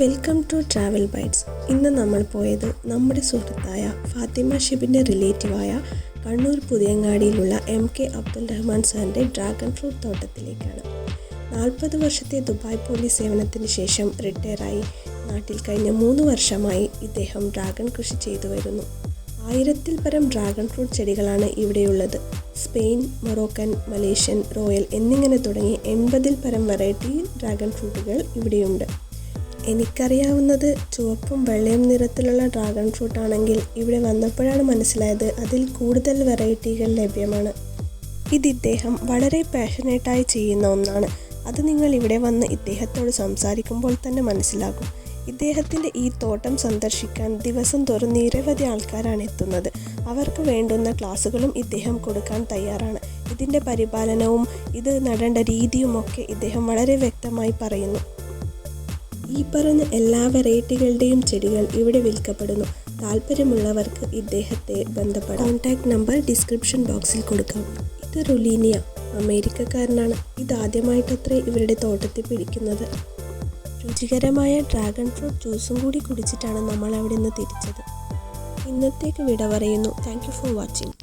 Welcome to travel bytes. ഇന്ന് നമ്മൾ പോയത് നമ്മുടെ സുഹൃത്തായ ഫാത്തിമ ഷിബിന്റെ റിലേറ്റീവായ കണ്ണൂർ പുതിയങ്ങാടിയിലുള്ള എം കെ അബ്ദുൽ റഹ്മാൻ സാറിന്റെ ഡ്രാഗൺ ഫ്രൂട്ട് തോട്ടത്തിലേക്കാണ്. നാൽപ്പത് വർഷത്തെ ദുബായ് പോലീസ് സേവനത്തിന് ശേഷം റിട്ടയറായി. നാട്ടിൽ കഴിഞ്ഞ മൂന്ന് വർഷമായി ഇദ്ദേഹം ഡ്രാഗൺ കൃഷി ചെയ്തു വരുന്നു. ആയിരത്തിൽ പരം ഡ്രാഗൺ ഫ്രൂട്ട് ചെടികളാണ് ഇവിടെയുള്ളത്. സ്പെയിൻ മൊറോക്കൻ മലേഷ്യൻ റോയൽ എന്നിങ്ങനെ തുടങ്ങി എൺപതിൽ പരം വെറൈറ്റി ഡ്രാഗൺ ഫ്രൂട്ടുകൾ ഇവിടെയുണ്ട്. എനിക്കറിയാവുന്നത് ചുവപ്പും വെള്ളയും നിറത്തിലുള്ള ഡ്രാഗൺ ഫ്രൂട്ട് ആണെങ്കിൽ ഇവിടെ വന്നപ്പോഴാണ് മനസ്സിലായത് അതിൽ കൂടുതൽ വെറൈറ്റികൾ ലഭ്യമാണ്. ഇത് ഇദ്ദേഹം വളരെ പാഷനേറ്റായി ചെയ്യുന്ന ഒന്നാണ്. അത് നിങ്ങൾ ഇവിടെ വന്ന് ഇദ്ദേഹത്തോട് സംസാരിക്കുമ്പോൾ തന്നെ മനസ്സിലാകും. ഇദ്ദേഹത്തിന്റെ ഈ തോട്ടം സന്ദർശിക്കാൻ ദിവസം തോറും നിരവധി ആൾക്കാരാണ് എത്തുന്നത്. അവർക്ക് വേണ്ടുന്ന ക്ലാസ്സുകളും ഇദ്ദേഹം കൊടുക്കാൻ തയ്യാറാണ്. ഇതിന്റെ പരിപാലനവും ഇത് നടേണ്ട രീതിയുമൊക്കെ ഇദ്ദേഹം വളരെ വ്യക്തമായി പറയുന്നു. ഈ പറഞ്ഞ എല്ലാ വെറൈറ്റികളുടെയും ചെടികൾ ഇവിടെ വിൽക്കപ്പെടുന്നു. താല്പര്യമുള്ളവർക്ക് ഇദ്ദേഹത്തെ ബന്ധപ്പെടാം. കോൺടാക്ട് നമ്പർ ഡിസ്ക്രിപ്ഷൻ ബോക്സിൽ കൊടുക്കാം. ഇത് റുലീനിയ അമേരിക്കക്കാരനാണ്. ഇതാദ്യമായിട്ടത്രേ ഇവരുടെ തോട്ടത്തിൽ പിടിക്കുന്നത്. രുചികരമായ ഡ്രാഗൺ ഫ്രൂട്ട് ജ്യൂസും കൂടി കുടിച്ചിട്ടാണ് നമ്മൾ അവിടെ നിന്ന് തിരിച്ചത്. ഇന്നത്തേക്ക് വിട പറയുന്നു. Thank for watching.